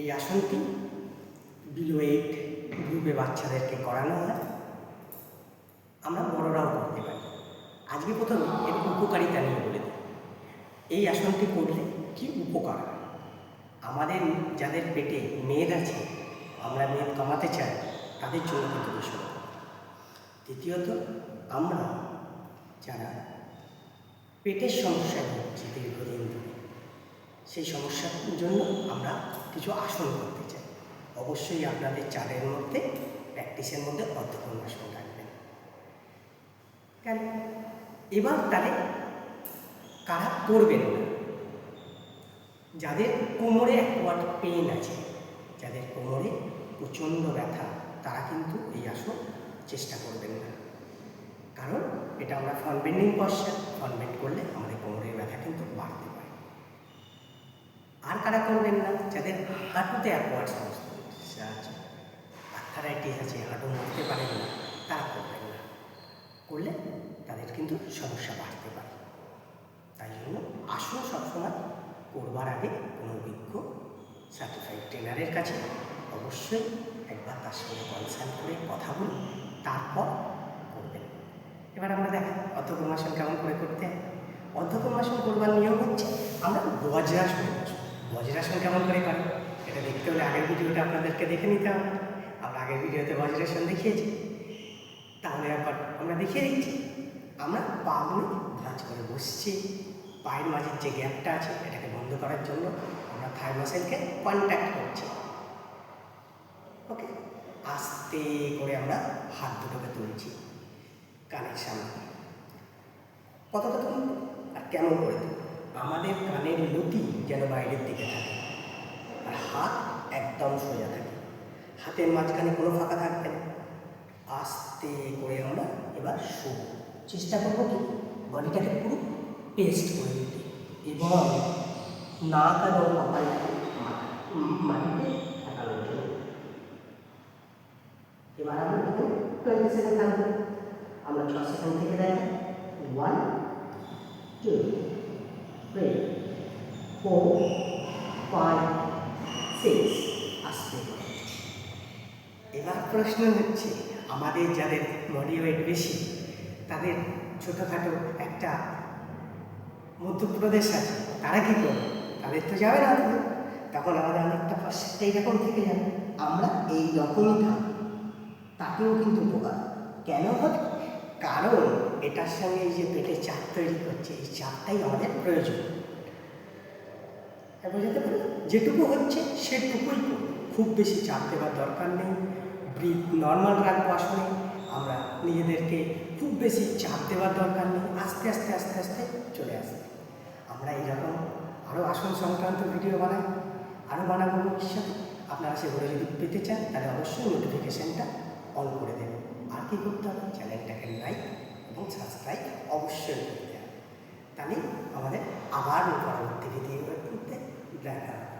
এই আসনটি below eight গ্রুপে বাচ্চাদেরকে করানো হয়। আমরা বড়রাও করতে পারি। আজকে প্রথমে এর উপকারিতা নিয়ে বলে দিই। এই আসনটি করলে কি উপকার? আমাদের যাদের পেটে মেদ আছে, আমরা মেদ কমাতে চাই, তাদের জন্য কিন্তু ভীষণ দ্বিতীয়ত, আমরা যারা পেটের সমস্যায় ভুগছি দীর্ঘদিন ধরে, সেই সমস্যার জন্য আমরা কিছু আসন করতে চাই। অবশ্যই আপনাদের চালের মধ্যে প্র্যাকটিসের মধ্যে অর্ধকর্ণ আসন রাখবেন কেন? এবার তাহলে কারা করবেন না? যাদের কোমরে একবার পেন আছে, যাদের কোমরে প্রচণ্ড ব্যথা, তারা কিন্তু এই আসন চেষ্টা করবেন না। কারণ এটা আমরা front bending posture front bend করলে আমাদের কোমরের ব্যথা কিন্তু বাড়তে আর কারা করবেন না? যাদের হাঁটুতে অ্যাকওয়ার্ড সমস্যা আছে। আর্থারাইটিস আছে, হাঁটু নড়তে পারেন না, তারা করবেন না। করলে তাদের কিন্তু সমস্যা বাড়তে পারে। তাই জন্য আসুন সবসময় করবার আগে কোনো অভিজ্ঞ সার্টিফাইড ট্রেনারের কাছে অবশ্যই একবার তার সঙ্গে কনসাল্ট করে কথা বলুন, তারপর করবেন। এবার আমরা দেখ অর্ধকর্মাসন কেমন করে করতে হয়। অর্ধকর্মাসন করবার নিয়ম হচ্ছে আমরা বজ্রাসন। বজ্রাসন কেমন করে করি এটা দেখতে হলে আগের ভিডিওটা আপনাদেরকে দেখে নিতে হবে। আমরা আগের ভিডিওতে বজ্রাসন দেখিয়েছি। তাহলে একবার আমরা দেখিয়ে দিচ্ছি। আমরা পাগুলো ভাঁজ করে বসছি। পায়ের মাঝের যে গ্যাপটা আছে, এটাকে বন্ধ করার জন্য আমরা থাই মাসেলকে কন্ট্যাক্ট করছি। ওকে আস্তে করে আমরা হাত দুটোকে তুলছি কানের সামনে। কতটা তুলব আর কেমন করে আমাদের কানের লতি যেন বাইরের দিকে থাকে। আর হাত একদম সোজা থাকে। হাতের মাঝখানে কোনো ফাঁকা থাকবে না। আস্তে করে আমরা এবার শুভ চেষ্টা করব কি? বডিটাকে পুরো পেস্ট করে দিতে এবং নাক এবং কপালটাকে মাটিতে ঠেকানোর জন্য এবার আমরা টোয়েন্টি সেকেন্ড থাকব আমরা ছ সেকেন্ড থেকে দেখ ওয়ান ফোর ফাইভ সিক্স আসতে এবার প্রশ্ন হচ্ছে, আমাদের যাদের বডি ওয়েট বেশি, তাদের ছোটোখাটো একটা মধ্যপ্রদেশ আছে, তারা কী করবে? তাদের তো যাবে না। তখন আমাদের অনেকটা পার্সেন্ট এইরকম থেকে যাবে। আমরা এই রকমই থাকব তাকেও কিন্তু উপকার কেন হবে? কারণ এটার সঙ্গে এই যে পেটে চাপ তৈরি করছে, এই চাপটাই আমাদের প্রয়োজন। বোঝাতে পারি। যেটুকু হচ্ছে, সেটুকুই খুব বেশি চাপ দেওয়ার দরকার নেই। ব্রিথ নর্মাল রাখব আসলে। আমরা নিজেদেরকে খুব বেশি চাপ দেওয়ার দরকার নেই। আস্তে আস্তে আস্তে আস্তে চলে আসবে আমরা এইরকম আরও আসন সংক্রান্ত ভিডিও বানাই। আরও বানাবো ভবিষ্যতে। আপনারা সেগুলো যদি পেতে চান, তাহলে অবশ্যই নোটিফিকেশানটা অন করে দেবেন। আর কী করতে হবে? চ্যানেলটাকে লাইক এবং সাবস্ক্রাইব অবশ্যই করতে হবে তাহলে আমাদের আবার পরবর্তী ভিডিও দেখা হবে